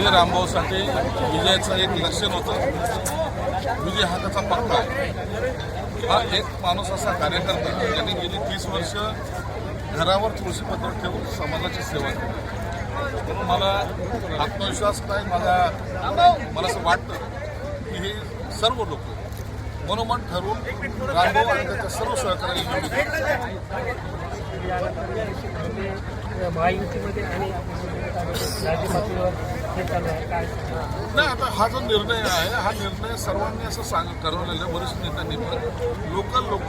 हे रामभाऊसाठी विजयाचं एक लक्षण होतं. विजय हा त्याचा पक्का. हा एक माणूस असा कार्यकर्ता ज्यांनी गेली तीस वर्ष घरावर तुळशीपत्र ठेवून समाजाची सेवा केली. म्हणून मला आत्मविश्वास काय मला मला असं वाटतं की हे सर्व लोक मनोमन ठरवून रामभाऊ आणि त्याच्या सर्व सहकार्याने निवडून येतील. महायुतीमध्ये आणि राज्य पातळीवर हे चालू आहे काय नाही आता हा जो निर्णय आहे हा निर्णय सर्वांनी असं सांग ठरवलेलं आहे वरिष्ठ नेत्यांनी पण. लोकल लोक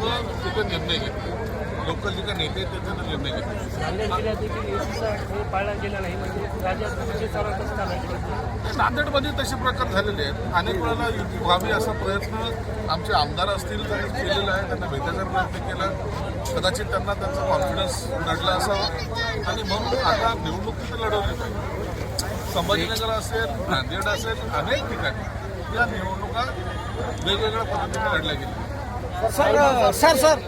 तिथे निर्णय घेतील लोकल जे काही नेते आहेत, तिथे निर्णय घेतील नांदेड जिल्ह्यात देखील युतीचा हे पाळला गेला नाही म्हणजे राज्यात चालू नांदेडमध्ये तसे प्रकार झालेले आहेत. अनेक वेळेला युती व्हावी असा प्रयत्न आमचे आमदार असतील त्यांनी केलेला आहे त्यांना भेटायचा प्रयत्न केला. कदाचित त्यांना त्यांचा कॉन्फिडन्स नडला असावा. आणि म्हणून आता निवडणूक तिथे लढवली पाहिजे संभाजीनगर असेल नांदेड असेल अनेक ठिकाणी या निवडणुका वेगवेगळ्या पद्धतीने लढल्या गेल्या. Sir sir sir.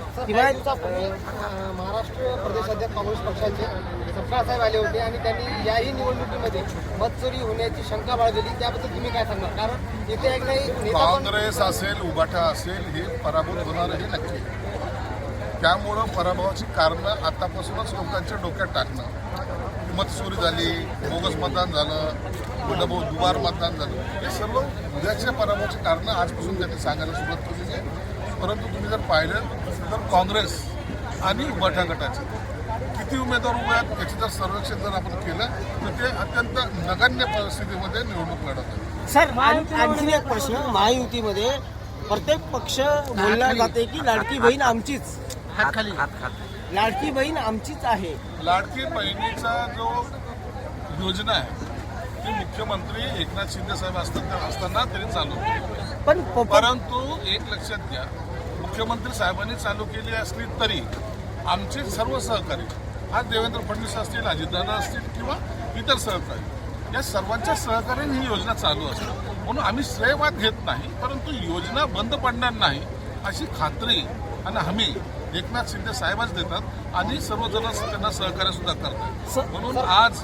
महाराष्ट्र प्रदेश अध्यक्ष काँग्रेस पक्षाचे सरकार साहेब आले होते आणि त्यांनी याही निवडणुकीमध्ये मतचोरी होण्याची शंका बाळगली. त्याबद्दल तुम्ही काय सांगणार कारण इथे एक नाही काँग्रेस असेल उबाठा असेल हे पराभूत होणार हे नक्की. त्यामुळं पराभवाची कारणं आतापासूनच लोकांच्या डोक्यात टाकणं. मतचोरी झाली बोगस मतदान झालं डबो दुबार मतदान झालं. हे सर्व उद्याच्या पराभवाची कारणं आजपासून त्यांनी सांगायला सुरुवात केलेली आहे. परंतु तुम्ही जर पाहिलं तर काँग्रेस आणि उबाठा गटाचे किती उमेदवार उभे आहेत याचं जर सर्वेक्षण जर आपण केलं तर ते अत्यंत नगण्य परिस्थितीमध्ये निवडणूक लढत आहे सर आण- आणखीन एक प्रश्न महायुतीमध्ये प्रत्येक पक्ष बोलला जाते की लाडकी बहीण आमचीच. लाडकी बहीण आमचीच आहे. लाडकी बहिणीचा जो योजना आहे ती मुख्यमंत्री एकनाथ शिंदे साहेब असताना असताना तरी चालू केली. पण प- प- परंतु एक लक्षात घ्या मुख्यमंत्री साहेबांनी चालू केली असली तरी आमचे सर्व सहकारी आज देवेंद्र फडणवीस असतील अजितदादा असतील किंवा इतर सहकारी या सर्वांच्या सहकार्याने ही योजना चालू असते. म्हणून आम्ही श्रेयवाद घेत नाही परंतु योजना बंद पडणार नाही अशी खात्री आणि हमी एकनाथ शिंदे साहेबच देतात आणि सर्वजण त्यांना सहकार्य सुद्धा करतात. म्हणून आज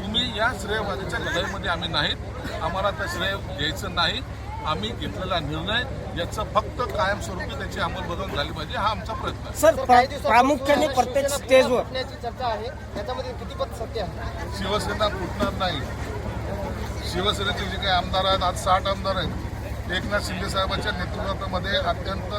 तुम्ही या श्रेयवादाच्या लढाईमध्ये आम्ही नाहीत. आम्हाला त्या श्रेय घ्यायचं नाही. आम्ही घेतलेला निर्णय याचं फक्त कायमस्वरूपी त्याची अंमलबजावणी झाली पाहिजे हा आमचा प्रयत्न आहे. सर प्रामुख्याने प्रत्येक स्टेजवर चर्चा आहे. त्याच्यामध्ये कितीपत सत्य आहे? शिवसेना फुटणार नाही. शिवसेनेचे जे काही आमदार आहेत आज साठ आमदार आहेत. एकनाथ शिंदे साहेबांच्या नेतृत्वामध्ये अत्यंत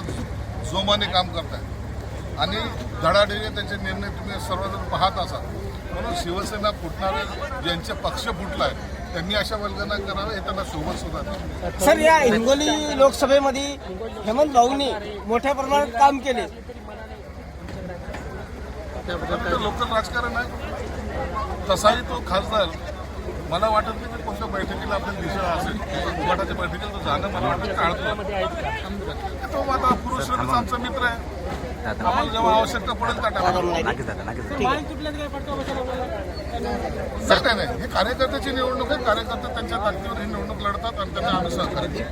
जोमाने काम करत आहेत आणि धडाडीने त्यांचे निर्णय तुम्ही सर्वजण पाहत असाल. म्हणून शिवसेना फुटणारे ज्यांचे पक्ष फुटला आहे त्यांनी अशा वल्गना कराव्या हे त्यांना शोभत सुद्धा. सर या हिंगोली लोकसभेमध्ये हेमंत भाऊनी मोठ्या प्रमाणात काम केले. लोकल राजकारण आहे. तसाही तो खासदार मला वाटत नाही की कोणत्या बैठकीला आपल्याला दिशा असेल. उभाटाच्या बैठकीला तो जाणं मला वाटतं टाळतो. मध्ये आहेत का तो आता पुरुष आमचा मित्र आहे. आम्हाला जेव्हा आवश्यकता पडेल त्या नाही नाही हे कार्यकर्त्याची निवडणूक आहे. कार्यकर्ते त्यांच्या ताकदीवर ही निवडणूक लढतात आणि त्यांना आम्ही सहकार्य.